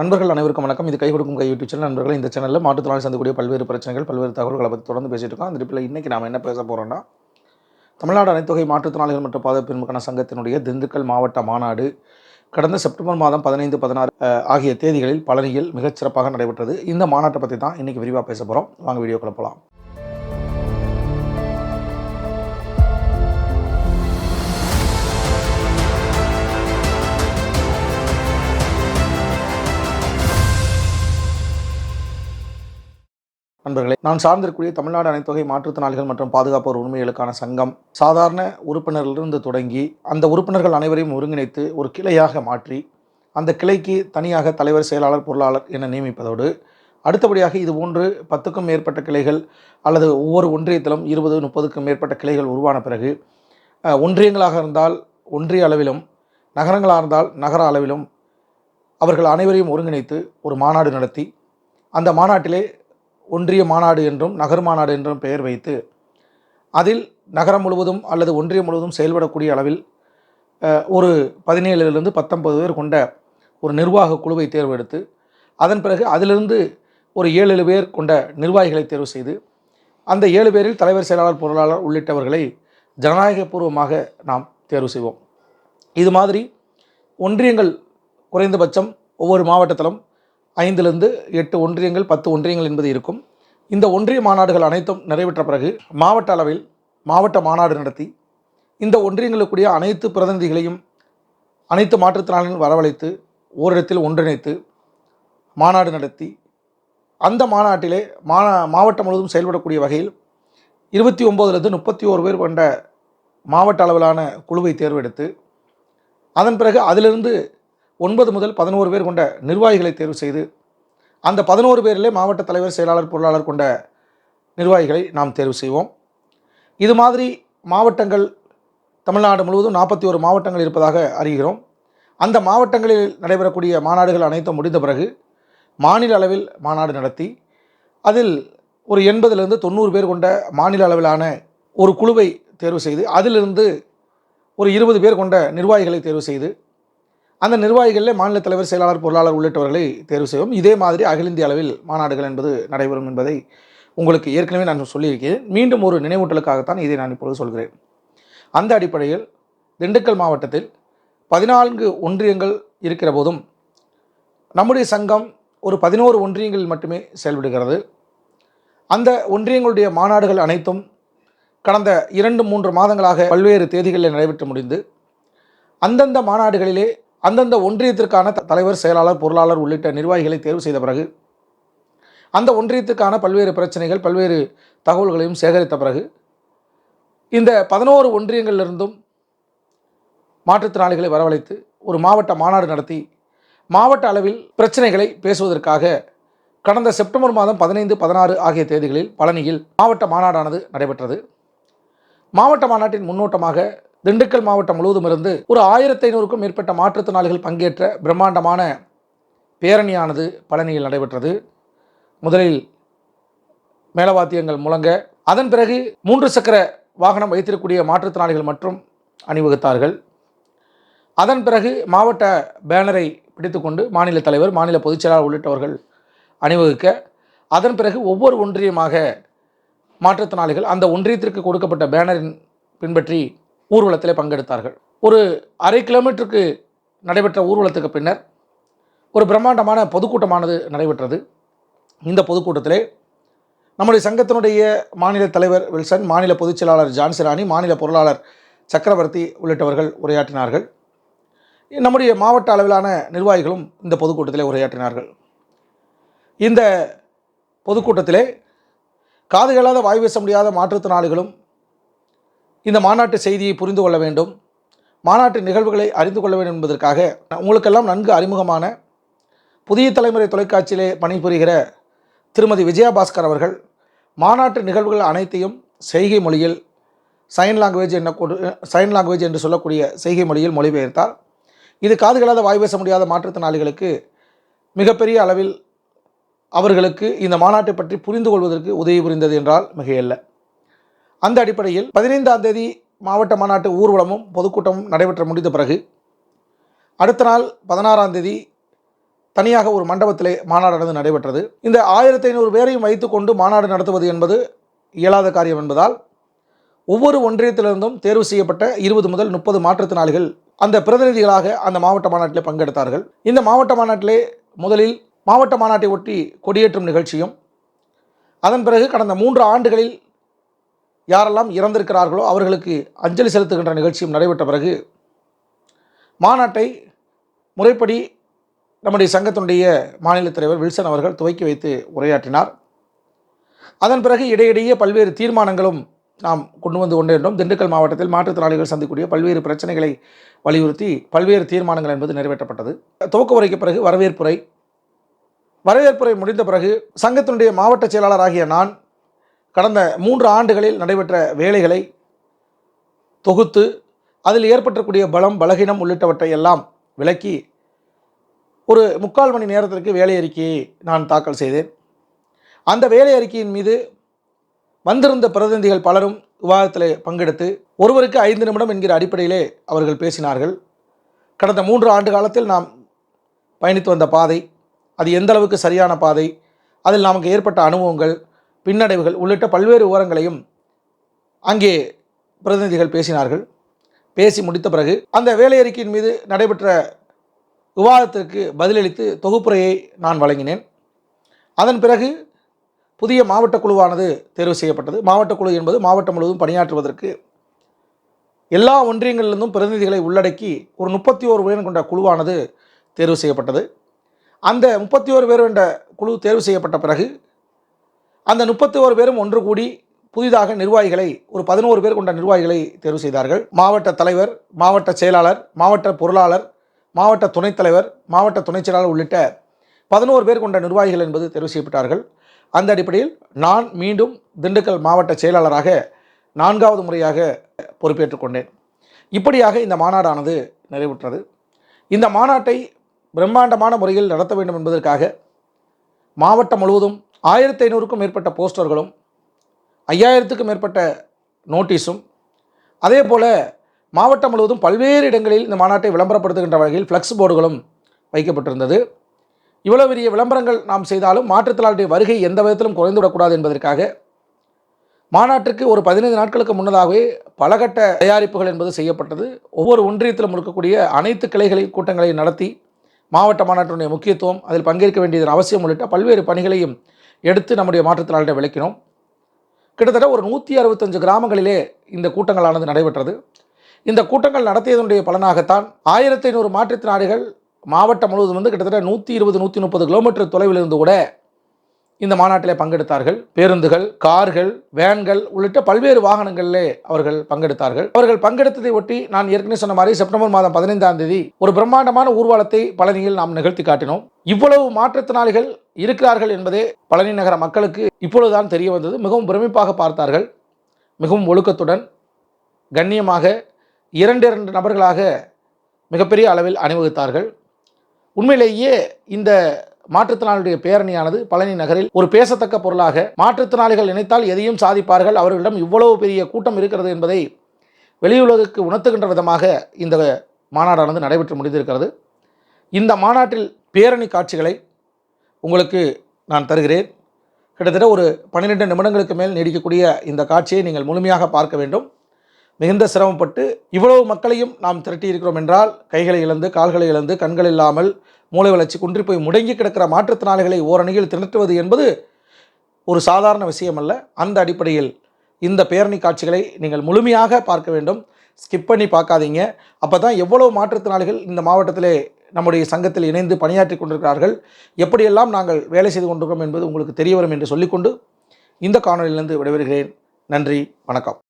நண்பர்கள் அனைவருக்கும் வணக்கம். இது கை கொடுக்கும் கை யூடியூப் சேனல். நண்பர்கள் இந்த சேனலில் மாற்றுத்திறனாளி சந்திக்கக்கூடிய பல்வேறு பிரச்சனைகள் பல்வேறு தகவல்களை பற்றி தொடர்ந்து பேசிட்டு இருக்கோம். அந்த டிப்பில் இன்றைக்கி நாம் என்ன பேச போகிறோம்னா தமிழ்நாடு அனைத்துகை மாற்றுத்திறனாளிகள் மற்றும் பாதுகாப்பிற்கான சங்கத்தினுடைய திண்டுக்கல் மாவட்ட மாநாடு கடந்த செப்டம்பர் மாதம் பதினைந்து பதினாறு ஆகிய தேதிகளில் பழனியில் மிகச் சிறப்பாக நடைபெற்றது. இந்த மாநாட்டை பற்றி தான் இன்றைக்கி விரிவாக பேச போகிறோம் வாங்க வீடியோ போகலாம் நண்பர்களே நான் சார்ந்திருக்கூடிய தமிழ்நாடு அனைத்தொகை மாற்றுத்திறனாளிகள் மற்றும் பாதுகாப்போர் உரிமைகளுக்கான சங்கம் சாதாரண உறுப்பினரிலிருந்து தொடங்கி அந்த உறுப்பினர்கள் அனைவரையும் ஒருங்கிணைத்து ஒரு கிளையாக மாற்றி அந்த கிளைக்கு தனியாக தலைவர் செயலாளர் பொருளாளர் என நியமிப்பதோடு அடுத்தபடியாக இது போன்று பத்துக்கும் மேற்பட்ட கிளைகள் அல்லது ஒவ்வொரு ஒன்றியத்திலும் இருபது முப்பதுக்கும் மேற்பட்ட கிளைகள் உருவான பிறகு ஒன்றியங்களாக இருந்தால் ஒன்றிய அளவிலும் நகரங்களாக இருந்தால் நகர அளவிலும் அவர்கள் அனைவரையும் ஒருங்கிணைத்து ஒரு மாநாடு நடத்தி அந்த மாநாட்டிலே ஒன்றிய மாநாடு என்றும் நகர் மாநாடு என்றும் பெயர் வைத்து அதில் நகரம் முழுவதும் அல்லது ஒன்றியம் முழுவதும் செயல்படக்கூடிய அளவில் ஒரு பதினேழுலேருந்து பத்தொன்பது பேர் கொண்ட ஒரு நிர்வாக குழுவை தேர்வெடுத்து அதன் பிறகு அதிலிருந்து ஒரு ஏழு ஏழு பேர் கொண்ட நிர்வாகிகளை தேர்வு செய்து அந்த ஏழு பேரில் தலைவர் செயலாளர் பொருளாளர் உள்ளிட்டவர்களை ஜனநாயகபூர்வமாக நாம் தேர்வு செய்வோம். இது மாதிரி ஒன்றியங்கள் குறைந்தபட்சம் ஒவ்வொரு மாவட்டத்திலும் ஐந்திலிருந்து எட்டு ஒன்றியங்கள் பத்து ஒன்றியங்கள் என்பது இருக்கும். இந்த ஒன்றிய மாநாடுகள் அனைத்தும் நிறைவேற்ற பிறகு மாவட்ட அளவில் மாவட்ட மாநாடு நடத்தி இந்த ஒன்றியங்களுக்குரிய அனைத்து பிரதிநிதிகளையும் அனைத்து மாற்றுத்திறனாளிகளும் வரவழைத்து ஓரிடத்தில் ஒன்றிணைத்து மாநாடு நடத்தி அந்த மாநாட்டிலே மா மாவட்டம் முழுவதும் செயல்படக்கூடிய வகையில் இருபத்தி ஒம்போதுலேருந்து முப்பத்தி ஓரு பேர் கொண்ட மாவட்ட அளவிலான குழுவை தேர்வெடுத்து அதன் பிறகு அதிலிருந்து ஒன்பது முதல் பதினோரு பேர் கொண்ட நிர்வாகிகளை தேர்வு செய்து அந்த பதினோரு பேரிலே மாவட்ட தலைவர் செயலாளர் பொருளாளர் கொண்ட நிர்வாகிகளை நாம் தேர்வு செய்வோம். இது மாதிரி மாவட்டங்கள் தமிழ்நாடு முழுவதும் நாற்பத்தி ஒரு மாவட்டங்கள் இருப்பதாக அறிகிறோம். அந்த மாவட்டங்களில் நடைபெறக்கூடிய மாநாடுகள் அனைத்தும் முடிந்த பிறகு மாநில அளவில் மாநாடு நடத்தி அதில் ஒரு எண்பதுலேருந்து தொண்ணூறு பேர் கொண்ட மாநில அளவிலான ஒரு குழுவை தேர்வு செய்து அதிலிருந்து ஒரு இருபது பேர் கொண்ட நிர்வாகிகளை தேர்வு செய்து அந்த நிர்வாகிகளில் மாநில தலைவர் செயலாளர் பொருளாளர் உள்ளிட்டவர்களை தேர்வு செய்வோம். இதே மாதிரி அகில இந்திய அளவில் மாநாடுகள் என்பது நடைபெறும் என்பதை உங்களுக்கு ஏற்கனவே நான் சொல்லியிருக்கிறேன். மீண்டும் ஒரு நினைவூட்டலுக்காகத்தான் இதை நான் இப்பொழுது சொல்கிறேன். அந்த அடிப்படையில் திண்டுக்கல் மாவட்டத்தில் பதினான்கு ஒன்றியங்கள் இருக்கிற போதும் நம்முடைய சங்கம் ஒரு பதினோரு ஒன்றியங்களில் மட்டுமே செயல்படுகிறது. அந்த ஒன்றியங்களுடைய மாநாடுகள் அனைத்தும் கடந்த இரண்டு மூன்று மாதங்களாக பல்வேறு தேதிகளில் நடைபெற்று முடிந்து அந்தந்த மாநாடுகளிலே அந்தந்த ஒன்றியத்திற்கான த- தலைவர் செயலாளர் பொருளாளர் உள்ளிட்ட நிர்வாகிகளை தேர்வு செய்த பிறகு அந்த ஒன்றியத்துக்கான பல்வேறு பிரச்சனைகள் பல்வேறு தகவல்களையும் சேகரித்த பிறகு இந்த பதினோரு ஒன்றியங்களிலிருந்தும் மாற்றுத்திறனாளிகளை வரவழைத்து ஒரு மாவட்ட மாநாடு நடத்தி மாவட்ட அளவில் பிரச்சனைகளை பேசுவதற்காக கடந்த செப்டம்பர் மாதம் பதினைந்து பதினாறு ஆகிய தேதிகளில் பழனியில் மாவட்ட மாநாடானது நடைபெற்றது. மாவட்ட மாநாட்டின் முன்னோட்டமாக திண்டுக்கல் மாவட்டம் முழுவதும் இருந்து ஒரு ஆயிரத்தி ஐநூறுக்கும் மேற்பட்ட மாற்றுத்திறனாளிகள் பங்கேற்ற பிரம்மாண்டமான பேரணியானது பழனியில் நடைபெற்றது. முதலில் மேலவாத்தியங்கள் முழங்க அதன் பிறகு மூன்று சக்கர வாகனம் வைத்திருக்கக்கூடிய மாற்றுத்திறனாளிகள் மற்றும் அணிவகுத்தார்கள். அதன் பிறகு மாவட்ட பேனரை பிடித்துக்கொண்டு மாநில தலைவர் மாநில பொதுச்செயலாளர் உள்ளிட்டவர்கள் அணிவகுக்க அதன் பிறகு ஒவ்வொரு ஒன்றியமாக மாற்றுத்திறனாளிகள் அந்த ஒன்றியத்திற்கு கொடுக்கப்பட்ட பேனரின் பின்பற்றி ஊர்வலத்தில் பங்கெடுத்தார்கள். ஒரு அரை கிலோமீட்டருக்கு நடைபெற்ற ஊர்வலத்துக்கு பின்னர் ஒரு பிரம்மாண்டமான பொதுக்கூட்டமானது நடைபெற்றது. இந்த பொதுக்கூட்டத்திலே நம்முடைய சங்கத்தினுடைய மாநில தலைவர் வில்சன் மாநில பொதுச் செயலாளர் ஜான்சிராணி மாநில பொருளாளர் சக்கரவர்த்தி உள்ளிட்டவர்கள் உரையாற்றினார்கள். நம்முடைய மாவட்ட அளவிலான நிர்வாகிகளும் இந்த பொதுக்கூட்டத்திலே உரையாற்றினார்கள். இந்த பொதுக்கூட்டத்திலே காது கேளாத வாய் பேச முடியாத மாற்றுத்திறனாளிகளும் இந்த மாநாட்டு செய்தியை புரிந்து கொள்ள வேண்டும். மாநாட்டு நிகழ்வுகளை அறிந்து கொள்ள வேண்டும் என்பதற்காக உங்களுக்கெல்லாம் நன்கு அறிமுகமான புதிய தலைமுறை தொலைக்காட்சியிலே பணிபுரிகிற திருமதி விஜயபாஸ்கர் அவர்கள் மாநாட்டு நிகழ்வுகள் அனைத்தையும் செய்கை மொழியில் சைன் லாங்குவேஜ் என்ன சைன் லாங்குவேஜ் என்று சொல்லக்கூடிய செய்கை மொழியில் மொழிபெயர்த்தார். இது காதுகளாத வாய் பேச முடியாத மாற்றுத்திறனாளிகளுக்கு மிகப்பெரிய அளவில் அவர்களுக்கு இந்த மாநாட்டை பற்றி புரிந்து கொள்வதற்கு உதவி புரிந்தது என்றால் மிகையல்ல. அந்த அடிப்படையில் பதினைந்தாம் தேதி மாவட்ட மாநாட்டு ஊர்வலமும் பொதுக்கூட்டமும் நடைபெற்ற முடிந்த பிறகு அடுத்த நாள் பதினாறாம் தேதி தனியாக ஒரு மண்டபத்திலே மாநாடானது நடைபெற்றது. இந்த ஆயிரத்தி ஐநூறு பேரையும் வைத்துக்கொண்டு மாநாடு நடத்துவது என்பது இயலாத காரியம் என்பதால் ஒவ்வொரு ஒன்றியத்திலிருந்தும் தேர்வு செய்யப்பட்ட இருபது முதல் முப்பது மாற்றுத்திறனாளிகள் அந்த பிரதிநிதிகளாக அந்த மாவட்ட மாநாட்டிலே பங்கெடுத்தார்கள். இந்த மாவட்ட மாநாட்டிலே முதலில் மாவட்ட மாநாட்டை ஒட்டி கொடியேற்றும் நிகழ்ச்சியும் அதன் பிறகு கடந்த மூன்று ஆண்டுகளில் யாரெல்லாம் இறந்திருக்கிறார்களோ அவர்களுக்கு அஞ்சலி செலுத்துகின்ற நிகழ்ச்சியும் நடைபெற்ற பிறகு மாநாட்டை முறைப்படி நம்முடைய சங்கத்தினுடைய மாநில தலைவர் வில்சன் அவர்கள் துவக்கி வைத்து உரையாற்றினார். அதன் பிறகு இடையிடையே பல்வேறு தீர்மானங்களும் நாம் கொண்டு வந்து கொண்டிருந்தோம். திண்டுக்கல் மாவட்டத்தில் மாற்றுத்திறனாளிகள் சந்திக்கக்கூடிய பல்வேறு பிரச்சனைகளை வலியுறுத்தி பல்வேறு தீர்மானங்கள் என்பது நிறைவேற்றப்பட்டது. துவக்க உரைக்கு பிறகு வரவேற்புரை. வரவேற்புரை முடிந்த பிறகு சங்கத்தினுடைய மாவட்ட செயலாளராகிய நான் கடந்த மூன்று ஆண்டுகளில் நடைபெற்ற வேலைகளை தொகுத்து அதில் ஏற்பட்டக்கூடிய பலம் பலகீனம் உள்ளிட்டவற்றை எல்லாம் விளக்கி ஒரு முக்கால் மணி நேரத்திற்கு வேலை அறிக்கையை நான் தாக்கல் செய்தேன். அந்த வேலை அறிக்கையின் மீது வந்திருந்த பிரதிநிதிகள் பலரும் விவாதத்தில் பங்கெடுத்து ஒருவருக்கு ஐந்து நிமிடம் என்கிற அடிப்படையிலே அவர்கள் பேசினார்கள். கடந்த மூன்று ஆண்டு காலத்தில் நாம் பயணித்து வந்த பாதை அது எந்த அளவுக்கு சரியான பாதை அதில் நமக்கு ஏற்பட்ட அனுபவங்கள் பின்னடைவுகள் உள்ளிட்ட பல்வேறு விவரங்களையும் அங்கே பிரதிநிதிகள் பேசினார்கள். பேசி முடித்த பிறகு அந்த வேலையறிக்கையின் மீது நடைபெற்ற விவாதத்திற்கு பதிலளித்து தொகுப்புரையை நான் வழங்கினேன். அதன் பிறகு புதிய மாவட்ட குழுவானது தேர்வு செய்யப்பட்டது. மாவட்ட குழு என்பது மாவட்டம் முழுவதும் பணியாற்றுவதற்கு எல்லா ஒன்றியங்களிலிருந்தும் பிரதிநிதிகளை உள்ளடக்கி ஒரு முப்பத்தி ஓரு பேர் கொண்ட குழுவானது தேர்வு செய்யப்பட்டது. அந்த முப்பத்தி ஓரு பேர் என்ற குழு தேர்வு செய்யப்பட்ட பிறகு அந்த முப்பத்தி ஓரு பேரும் ஒன்று கூடி புதிதாக நிர்வாகிகளை ஒரு பதினோரு பேர் கொண்ட நிர்வாகிகளை தேர்வு செய்தார்கள். மாவட்ட தலைவர் மாவட்ட செயலாளர் மாவட்ட பொருளாளர் மாவட்ட துணைத் தலைவர் மாவட்ட துணைச் செயலாளர் உள்ளிட்ட பதினோரு பேர் கொண்ட நிர்வாகிகள் என்பது தேர்வு செய்யப்பட்டார்கள். அந்த அடிப்படையில் நான் மீண்டும் திண்டுக்கல் மாவட்ட செயலாளராக நான்காவது முறையாக பொறுப்பேற்றுக் கொண்டேன். இப்படியாக இந்த மாநாடானது நிறைவுற்றது. இந்த மாநாட்டை பிரம்மாண்டமான முறையில் நடத்த வேண்டும் என்பதற்காக மாவட்டம் முழுவதும் ஆயிரத்தி ஐநூறுக்கும் மேற்பட்ட போஸ்டர்களும் ஐயாயிரத்துக்கும் மேற்பட்ட நோட்டீஸும் அதே போல் மாவட்டம் முழுவதும் பல்வேறு இடங்களில் இந்த மாநாட்டை விளம்பரப்படுத்துகின்ற வகையில் ஃப்ளக்ஸ் போர்டுகளும் வைக்கப்பட்டிருந்தது. இவ்வளவு பெரிய விளம்பரங்கள் நாம் செய்தாலும் மாற்றுத்திறனாளியுடைய வருகை எந்த விதத்திலும் குறைந்துவிடக்கூடாது என்பதற்காக மாநாட்டிற்கு ஒரு பதினைந்து நாட்களுக்கு முன்னதாகவே பலகட்ட தயாரிப்புகள் என்பது செய்யப்பட்டது. ஒவ்வொரு ஒன்றியத்திலும் இருக்கக்கூடிய அனைத்து கிளைகளை கூட்டங்களை நடத்தி மாவட்ட மாநாட்டினுடைய முக்கியத்துவம் அதில் பங்கேற்க வேண்டியதன் அவசியம் உள்ளிட்ட பல்வேறு பணிகளையும் எடுத்து நம்முடைய மாற்றுத்திறனாளிகளை விளக்கினோம். கிட்டத்தட்ட ஒரு நூற்றி அறுபத்தஞ்சு கிராமங்களிலே இந்த கூட்டங்களானது நடைபெற்றது. இந்த கூட்டங்கள் நடத்தியதனுடைய பலனாகத்தான் ஆயிரத்தி ஐநூறு மாற்றுத்திறனாளிகள் மாவட்டம் முழுவதும் வந்து கிட்டத்தட்ட நூற்றி இருபது நூற்றி முப்பது கிலோமீட்டர் தொலைவில் இருந்து கூட இந்த மாநாட்டிலே பங்கெடுத்தார்கள். பேருந்துகள் கார்கள் வேன்கள் உள்ளிட்ட பல்வேறு வாகனங்களிலே அவர்கள் பங்கெடுத்தார்கள். அவர்கள் பங்கெடுத்ததை ஒட்டி நான் ஏற்கனவே சொன்ன மாதிரி செப்டம்பர் மாதம் பதினைந்தாம் தேதி ஒரு பிரம்மாண்டமான ஊர்வலத்தை பழனியில் நாம் நிகழ்த்தி காட்டினோம். இவ்வளவு மாற்றுத்திறனாளிகள் இருக்கிறார்கள் என்பதே பழனி நகர மக்களுக்கு இப்பொழுதுதான் தெரிய வந்தது. மிகவும் பிரமிப்பாக பார்த்தார்கள். மிகவும் ஒழுக்கத்துடன் கண்ணியமாக இரண்டு இரண்டு நபர்களாக மிகப்பெரிய அளவில் அணிவகுத்தார்கள். உண்மையிலேயே இந்த மாற்றுத்திறனாளிகளுடைய பேரணியானது பழனி நகரில் ஒரு பேசத்தக்க பொருளாக. மாற்றுத்திறனாளிகள் நினைத்தால் எதையும் சாதிப்பார்கள். அவர்களிடம் இவ்வளவு பெரிய கூட்டம் இருக்கிறது என்பதை வெளியுலகுக்கு உணர்த்துகின்ற விதமாக இந்த மாநாடானது நடைபெற்று முடிந்திருக்கிறது. இந்த மாநாட்டில் பேரணி காட்சிகளை உங்களுக்கு நான் தருகிறேன். கிட்டத்தட்ட ஒரு பன்னிரெண்டு நிமிடங்களுக்கு மேல் நீடிக்கக்கூடிய இந்த காட்சியை நீங்கள் முழுமையாக பார்க்க வேண்டும். மிகுந்த சிரமப்பட்டு இவ்வளவு மக்களையும் நாம் திரட்டி இருக்கிறோம் என்றால் கைகளை இழந்து கால்களை இழந்து கண்கள் இல்லாமல் மூளை வளர்ச்சி குன்றி போய் முடங்கி கிடக்கிற மாற்றுத்திறனாளிகளை ஓரணியில் திரட்டுவது என்பது ஒரு சாதாரண விஷயம் அல்ல அந்த அடிப்படையில் இந்த பேரணி காட்சிகளை நீங்கள் முழுமையாக பார்க்க வேண்டும். ஸ்கிப் பண்ணி பார்க்காதீங்க. அப்போ தான் எவ்வளவு மாற்றுத்திறனாளிகள் இந்த மாவட்டத்திலே நம்முடைய சங்கத்தில் இணைந்து பணியாற்றி கொண்டிருக்கிறார்கள். எப்படியெல்லாம் நாங்கள் வேலை செய்து கொண்டிருக்கிறோம் என்பது உங்களுக்கு தெரிய வரும் என்று சொல்லிக்கொண்டு இந்த காணொலியிலிருந்து விடைபெறுகிறேன். நன்றி வணக்கம்.